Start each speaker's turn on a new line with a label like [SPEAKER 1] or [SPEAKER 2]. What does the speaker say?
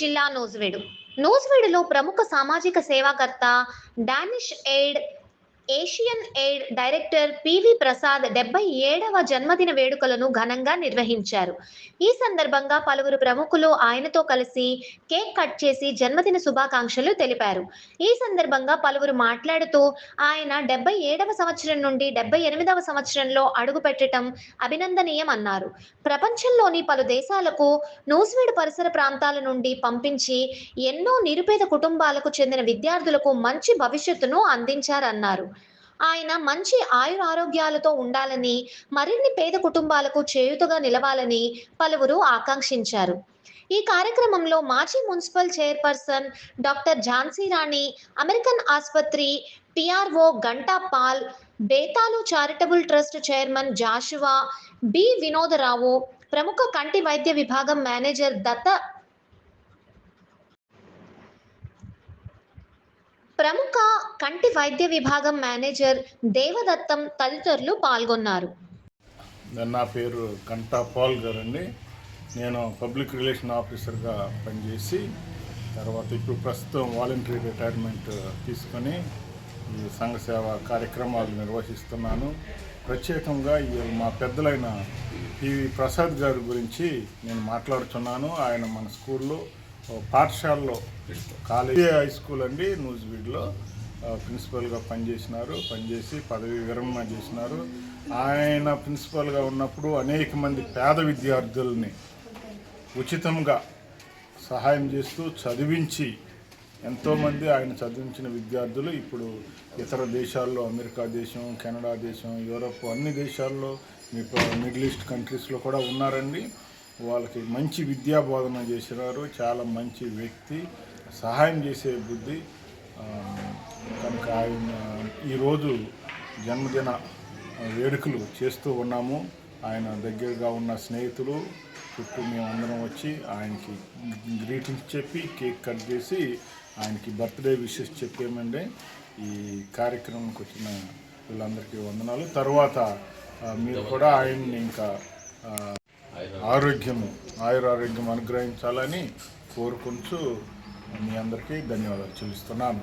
[SPEAKER 1] జిల్లా నోజ్వేడు. నోజ్వేడులో ప్రముఖ సామాజిక సేవాకర్త Danish aid Asian aid director PV Prasad డెబ్బై ఏడవ జన్మదిన వేడుకలను ఘనంగా నిర్వహించారు. ఈ సందర్భంగా పలువురు ప్రముఖులు ఆయనతో కలిసి కేక్ కట్ చేసి జన్మదిన శుభాకాంక్షలు తెలిపారు. ఈ సందర్భంగా పలువురు మాట్లాడుతూ ఆయన డెబ్బై ఏడవ సంవత్సరం నుండి డెబ్బై ఎనిమిదవ సంవత్సరంలో అడుగు పెట్టడం అభినందనీయం అన్నారు. ప్రపంచంలోని పలు దేశాలకు నూజివీడు పరిసర ప్రాంతాల నుండి పంపించి ఎన్నో నిరుపేద కుటుంబాలకు చెందిన విద్యార్థులకు మంచి భవిష్యత్తును అందించారన్నారు. ఆయన మంచి ఆయుర ఆరోగ్యాలతో ఉండాలని మరిన్ని పేద కుటుంబాలకు చేయుతగా నిలవాలని పలువురు ఆకాంక్షించారు. ఈ కార్యక్రమంలో మాజీ municipal chairperson doctor Jhansi Rani American ఆసుపత్రి PRO Ganta Paul బేతాలు charitable trust chairman Joshua B Vinodarao ప్రముఖ కంటి వైద్య విభాగం మేనేజర్ దత్త ప్రముఖ కంటి వైద్య విభాగం మేనేజర్ దేవదత్తం తదితరులు పాల్గొన్నారు.
[SPEAKER 2] నా పేరు కంటా పాల్ గారండి. నేను పబ్లిక్ రిలేషన్ ఆఫీసర్గా పనిచేసి తర్వాత ఇప్పుడు ప్రస్తుతం వాలంటరీ రిటైర్మెంట్ తీసుకొని ఈ సంఘ సేవ కార్యక్రమాలు నిర్వహిస్తున్నాను. ప్రత్యేకంగా ఈ మా పెద్దలైన పివి ప్రసాద్ గారి గురించి నేను మాట్లాడుతున్నాను. ఆయన మన స్కూల్లో పాఠశాలలో కాలేజీ హై స్కూల్ అండి నూజివీడ్లో ఆ, ప్రిన్సిపల్గా పనిచేసినారు పనిచేసి పదవి విరమణ చేసినారు. ఆయన ప్రిన్సిపల్గా ఉన్నప్పుడు అనేక మంది పేద విద్యార్థుల్ని ఉచితంగా సహాయం చేస్తూ చదివించి ఎంతోమంది ఆయన చదివించిన విద్యార్థులు ఇప్పుడు ఇతర దేశాల్లో అమెరికా దేశం కెనడా దేశం యూరప్ అన్ని దేశాల్లో మిడిల్ ఈస్ట్ కంట్రీస్లో కూడా ఉన్నారండి. వాళ్ళకి మంచి విద్యా బోధన చేసినారు. చాలా మంచి వ్యక్తి. సహాయం చేసే బుద్ధి కనుక ఆయన ఈరోజు జన్మదిన వేడుకలు చేస్తూ ఉన్నాము. ఆయన దగ్గరగా ఉన్న స్నేహితులు చుట్టూ మేమందరం వచ్చి ఆయనకి గ్రీటింగ్స్ చెప్పి కేక్ కట్ చేసి ఆయనకి బర్త్డే విషెస్ చెప్పేమండి. ఈ కార్యక్రమంకి వచ్చిన వీళ్ళందరికీ వందనాలు. తర్వాత మీరు కూడా ఆయన్ని ఇంకా ఆరోగ్యము ఆయురారోగ్యం అనుగ్రహించాలని కోరుకుంటూ మీ అందరికీ ధన్యవాదాలు చెల్లిస్తున్నాను.